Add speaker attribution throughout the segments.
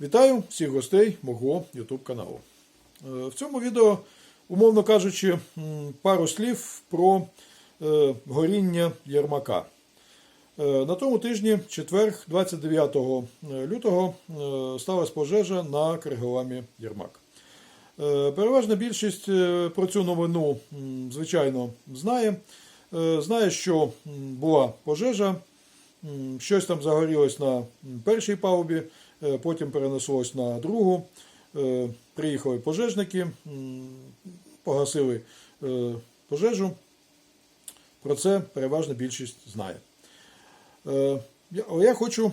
Speaker 1: Вітаю всіх гостей мого YouTube каналу. Е, В цьому відео, умовно кажучи, пару слів про е, горіння Єрмака. Е, На тому тижні, четвер, 29 лютого, сталася пожежа на Криголамі Єрмак. Переважна більшість про цю новину, звичайно, знає. Знає, що була пожежа, щось там загорілось на першій палубі, потім перенеслось на другу. Е, Приїхали пожежники, погасили е, пожежу. Про це переважна більшість знає. Е, я- хочу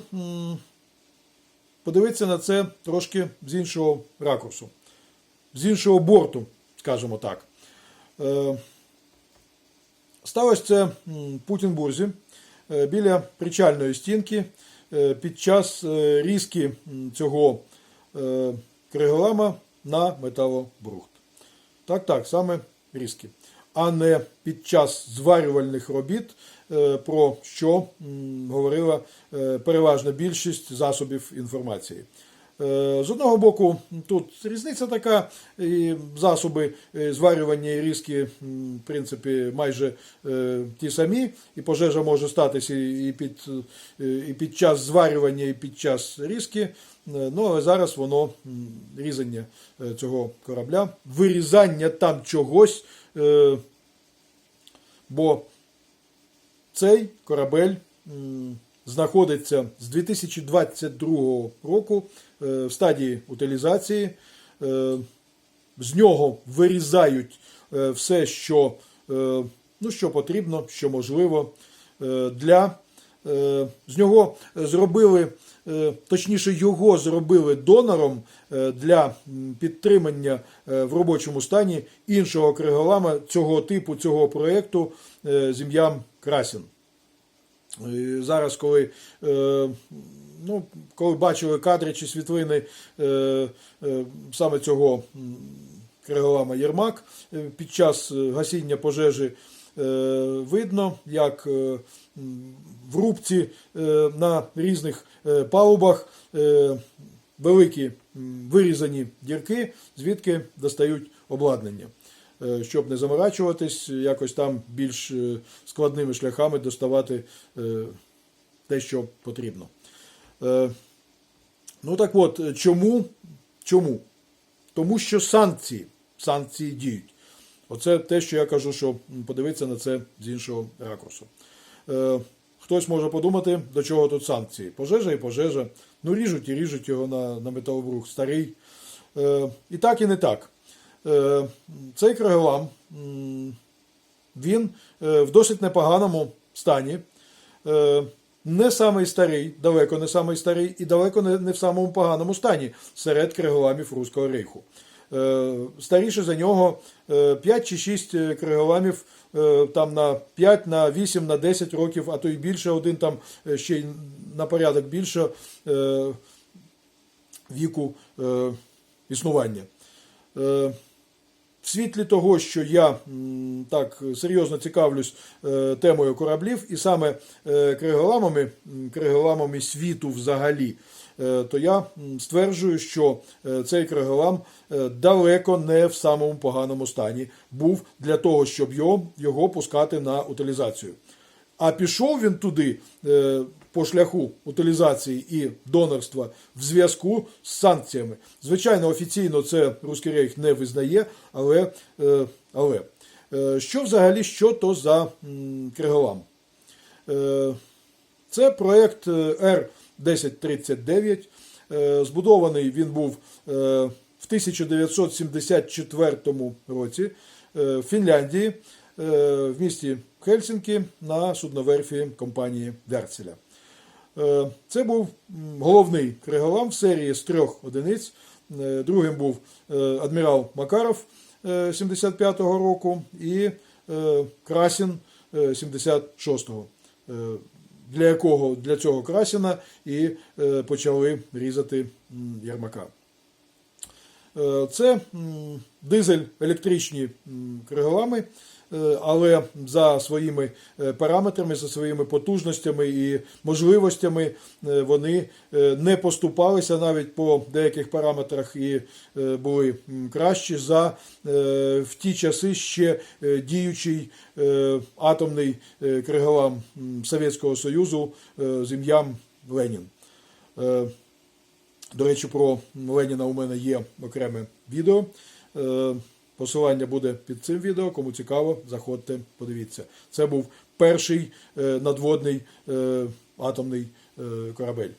Speaker 1: подивитися на це трошки з іншого ракурсу, з іншого борту, скажімо так. Е, Сталося це в Путінбурзі е, біля причальної стінки е, під час е, різки цього е, криголама на металобрухт. Так, так, саме різки. А не під час зварювальних робіт, е, про що говорила е, переважна більшість засобів інформації. Е, З одного боку, тут різниця така, і засоби е, зварювання і різки, в принципі, майже е, ті самі, і пожежа може статися і під, і під час зварювання, і під час різки. Ну, але зараз воно різання цього корабля, вирізання там чогось, бо цей корабель знаходиться з 2022 року е, в стадії утилізації. Е, З нього вирізають е, все, що, ну, що потрібно, що можливо для. З нього зробили, точніше, його зробили донором для підтримання в робочому стані іншого криголама цього типу, цього проєкту з ім'ям Красін. Зараз, коли, е, ну, коли бачили кадри чи світлини е, е, саме цього криголама Єрмак під час гасіння пожежі, видно, як в рубці на різних палубах великі вирізані дірки, звідки достають обладнання щоб не заморачуватись, якось там більш е, складними шляхами доставати е, те, що потрібно. Е, Ну так от, е, чому? Чому? Тому що санкції, санкції діють. Оце те, що я кажу, що подивитися на це з іншого ракурсу. Е, Хтось може подумати, до чого тут санкції. Пожежа і пожежа. Ну, ріжуть і ріжуть його на, на металобрух старий. Е, І так, і не так. Е, Цей криголам, він е, в досить непоганому стані. Е, Не самий старий, далеко не самий старий, і далеко не, в самому поганому стані серед криголамів Руського рейху. Старіше за нього е, 5 чи 6 криголамів там на 5, на 8, на 10 років, а то й більше, один там ще й на порядок більше віку існування. В світлі того, що я так серйозно цікавлюсь е, темою кораблів і саме е, криголамами, криголамами світу взагалі, е, то я стверджую, що цей криголам далеко не в самому поганому стані був для того, щоб його, його пускати на утилізацію. А пішов він туди е, по шляху утилізації і донорства в зв'язку з санкціями. Звичайно, офіційно це Руський Рейх не визнає, але, е, але е, що взагалі що то за криголам? Це проєкт Р-1039. Е, Збудований він був в 1974 році в Фінляндії в місті Хельсінкі на судноверфі компанії Верцеля. Е, Це був головний криголам в серії з трьох одиниць. Е, Другим був е, адмірал Макаров е, 75-го року і Красін е, 76-го, е, для якого для цього Красіна і почали різати. Е, Це дизель-електричні криголами. Е, але за своїми е, параметрами, за своїми потужностями і можливостями е, вони не поступалися навіть по деяких параметрах і були кращі за в ті часи ще діючий атомний криголам Совєтського Союзу з ім'ям Ленін. До речі, про Леніна у мене є окреме відео. Посилання буде під цим відео. Кому цікаво, заходьте, подивіться. Це був перший е, надводний е, атомний е, корабель.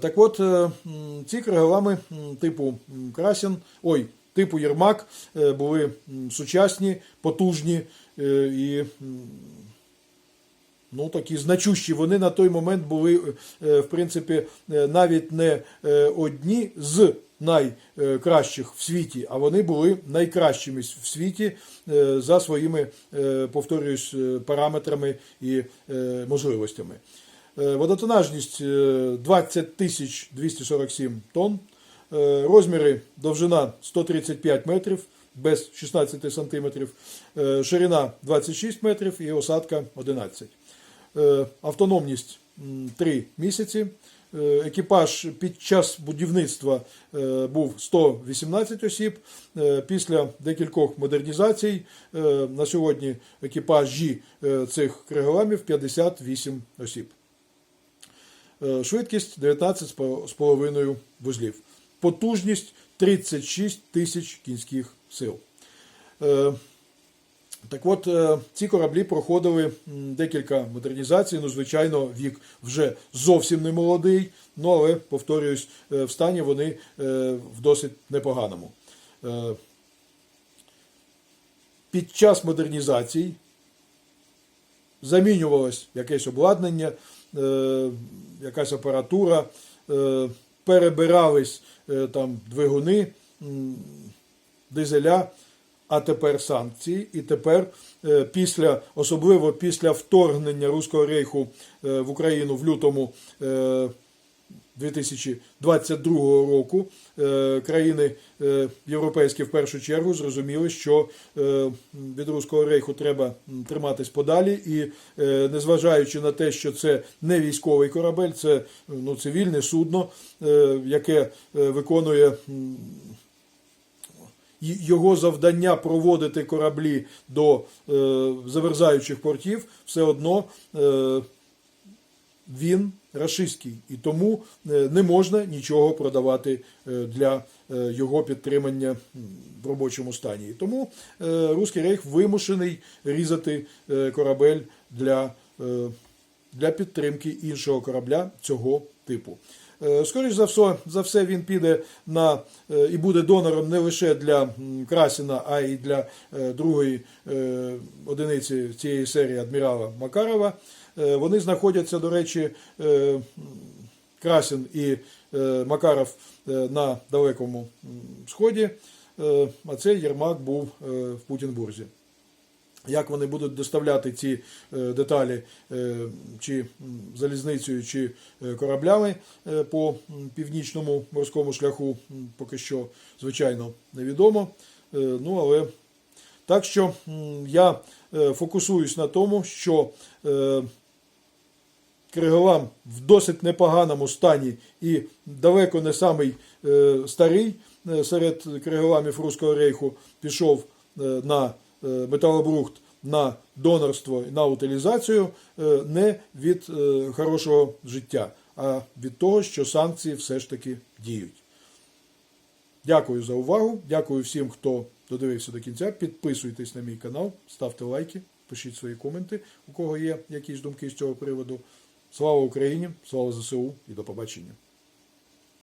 Speaker 1: Так от, ці криголами типу Красін, ой, типу Єрмак були сучасні, потужні і ну, такі значущі. Вони на той момент були, в принципі, навіть не одні з найкращих в світі, а вони були найкращими в світі е, за своїми, е, повторююсь, е, параметрами і можливостями. Водотонажність е, 20 тисяч 247 тонн, розміри довжина 135 метрів без 16 сантиметрів, ширина 26 метрів і осадка 11. Е, Автономність 3 місяці. Е, Екіпаж під час будівництва е, був 118 осіб. Е, Після декількох модернізацій на сьогодні екіпажі цих криголамів 58 осіб. Швидкість 19,5 вузлів. Потужність 36 тисяч кінських сил. Так от, е, ці кораблі проходили декілька модернізацій. Ну, звичайно, вік вже зовсім не молодий, ну, але, повторююсь, е, в стані вони е, в досить непоганому. Під час модернізацій замінювалось якесь обладнання, якась апаратура, перебирались там двигуни, дизеля, а тепер санкції. І тепер, е, після, особливо після вторгнення Руського рейху е, в Україну в лютому е, 2022 року е, країни е, європейські в першу чергу зрозуміли, що від Руського рейху треба триматись подалі, і незважаючи на те, що це не військовий корабель, це ну, цивільне судно, яке виконує. Його завдання проводити кораблі до е, заверзаючих портів, все одно е, він рашистський, і тому е, не можна нічого продавати для його підтримання в робочому стані. І тому Руський рейх вимушений різати корабель для, для підтримки іншого корабля цього типу. Е, Скоріш за все, за все він піде на е, і буде донором не лише для Красіна, а й для е, другої одиниці цієї серії адмірала Макарова. Вони знаходяться, до речі, Красін і Макаров на далекому сході, а цей Єрмак був в Путінбурзі. Як вони будуть доставляти ці е, деталі е, чи залізницею, чи е, кораблями по північному морському шляху, поки що, звичайно, невідомо. Ну, але так що я фокусуюсь на тому, що Криголам в досить непоганому стані і далеко не самий старий серед криголамів Руського рейху пішов на металобрухт, на донорство і на утилізацію е, не від е, хорошого життя, а від того, що санкції все ж таки діють. Дякую за увагу. Дякую всім, хто додивився до кінця. Підписуйтесь на мій канал, ставте лайки, пишіть свої коменти, у кого є якісь думки з цього приводу. Слава Україні, слава ЗСУ і до побачення.